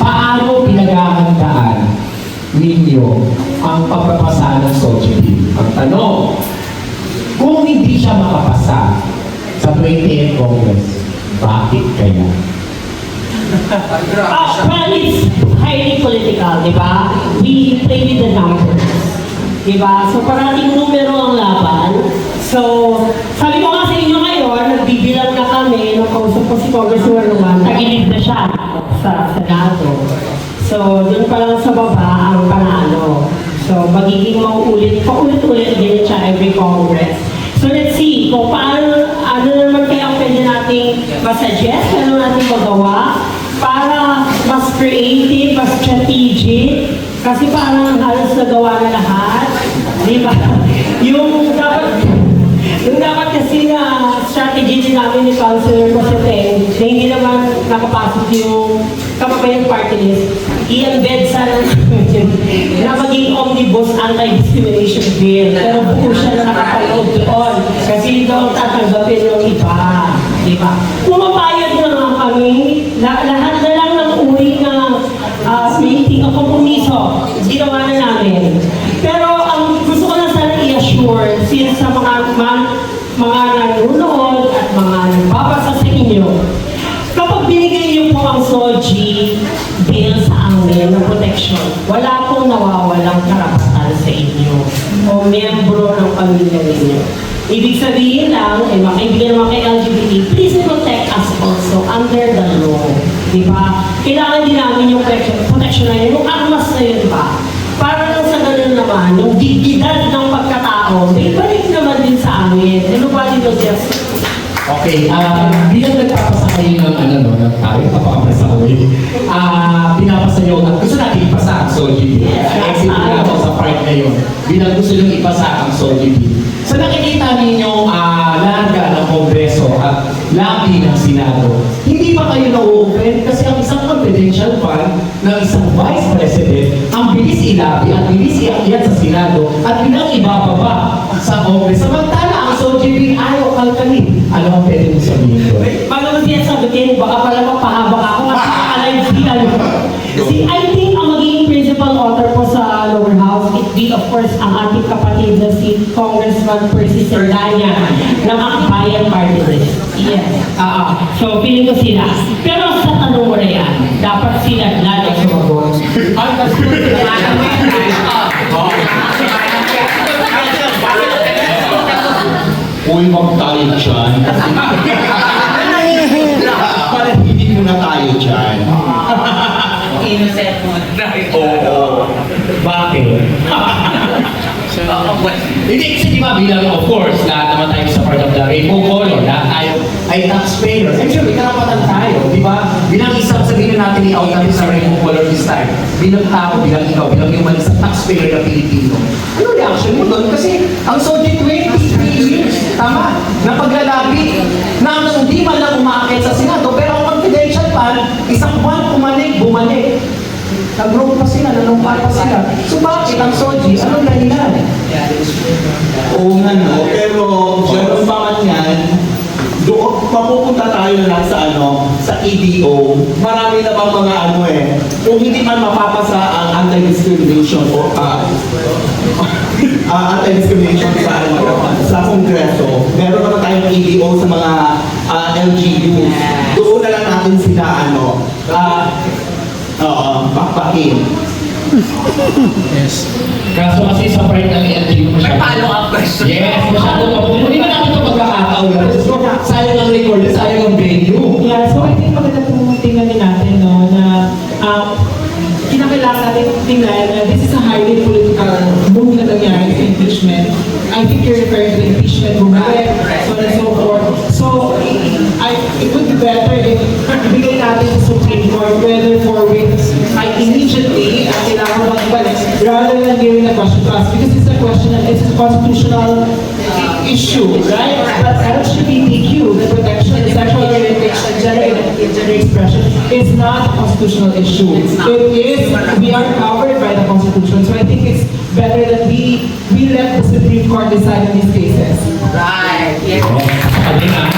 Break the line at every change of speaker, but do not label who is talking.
paano pinaghahandaan ninyo ang pagpapasa ng Sochi Ang tanong, kung hindi siya makapasa sa 28th Congress, bakit kaya?
Ah, well, it's highly political, di ba? We play with the numbers. Di ba? So parating numero ang laban. So, sabi ko nga sa inyo ngayon, nagbibilang na kami, ko si Congressman Roman, tagilid na siya sa Senado. So, dun pa lang sa baba ang panalo. So, magiging mauulit, paulit-ulit din siya every Congress. So, let's see kung paano, ano naman kaya ang pwede nating masuggest, ano natin magawa para mas creative, mas strategic, kasi parang halos nagawa na lahat. Di ba? Yung dapat, yung dapat kasi na strategy din namin ni Councilor Cosete, na hindi naman nakapasok yung kapabayang party list, i-embed sana na maging omnibus anti-discrimination bill. Pero buo siya na nakapaloob doon. Kasi doon tatanggapin yung iba. Di ba? Pumapayag na nga kami, la- lahat mga nanonood at mga nagbabasa sa inyo, kapag binigay niyo po ang SOGI bill sa amin ng protection, wala pong nawawalang karapatan sa inyo o membro ng pamilya ninyo. Ibig sabihin lang, eh, makaibigan naman kay LGBT, please protect us also under the law. Di ba? Kailangan din namin yung protection, na yun, yung armas na yun ba? Para lang sa ganun naman, yung dignidad ng pagkatao,
Okay, ah bilang nagpapasa kayo ng ano, no, ng tayo, napakapasa ko eh. Ah, pinapasa nyo, at gusto natin ipasa ang Bill. Exit na ako sa part na yun. Bilang gusto nyo ipasa ang Bill. Sa nakikita ninyo, ah, larga ng Kongreso at labi ng Senado, hindi pa kayo na-open kasi ang isang confidential fund ng isang Vice ilabi at bilis iakyat sa Senado at bilang ibababa sa Congress. Samantala, ang Bill ayaw kalkalin. Ano ang pwede mo sabihin ko?
Bago mo siya sagutin, baka pala magpahaba ka ako at alive sila. Si, I think ang magiging principal author po sa lower house, it be of course ang ating kapatid na si Congressman Percy Saldana ng Akbayan Party List. Yes. Oo. so, feeling ko sila. Pero sa tanong mo na yan, dapat sila na.
Tayo dyan. Parang hindi ko na tayo dyan.
Innocent mo.
Oo.
Bakit? Hindi kasi di ba bilang of course, lahat naman tayo sa part of the rainbow color, lahat tayo ay taxpayer. And sure, may karapatan tayo, di ba? Bilang isang sabihin na natin i-out natin sa rainbow color this time. Bilang tao, bilang ikaw, bilang yung isang taxpayer na Pilipino. Ano reaction mo doon? Kasi ang SOGI 23 years, tama, Nag-grow pa sila, nanumpa pa sila. So bakit ang Soji? Anong dahilan?
Oo nga no, pero ganun pa man yan, doon, mapupunta tayo na lang sa ano, sa EDO. Marami na bang mga ano eh, kung hindi man mapapasa ang anti-discrimination o ah, ah, anti-discrimination sa Kongreso, meron naman tayong EDO sa mga ah, LGU. Doon na lang natin sila ano, ah, Oo, bakbakin.
Kaso kasi sa part ng LGU
May follow-up question.
Yes, masyado pa. Hindi na natin ito pagkakataon. So, sayang ang record, sayang ang venue.
Yeah, so I think maganda pong tingnan din natin, no, na um, kinakailangan natin tingnan na this is a highly political move na nangyari sa impeachment. I think you're referring to impeachment movement, so on and so forth. So, I, it would be better if ibigay natin sa Supreme Court whether for like immediately, at kailangan magbalik, rather than giving a question to us, because it's a question, and it's a constitutional uh, issue, right? But LGBTQ, the protection of sexual orientation, gender, gender expression, is not a constitutional issue. It is, we are covered by the Constitution, so I think it's better that we, we let the Supreme Court decide on these cases.
Right. Yes.
Sabi na, okay.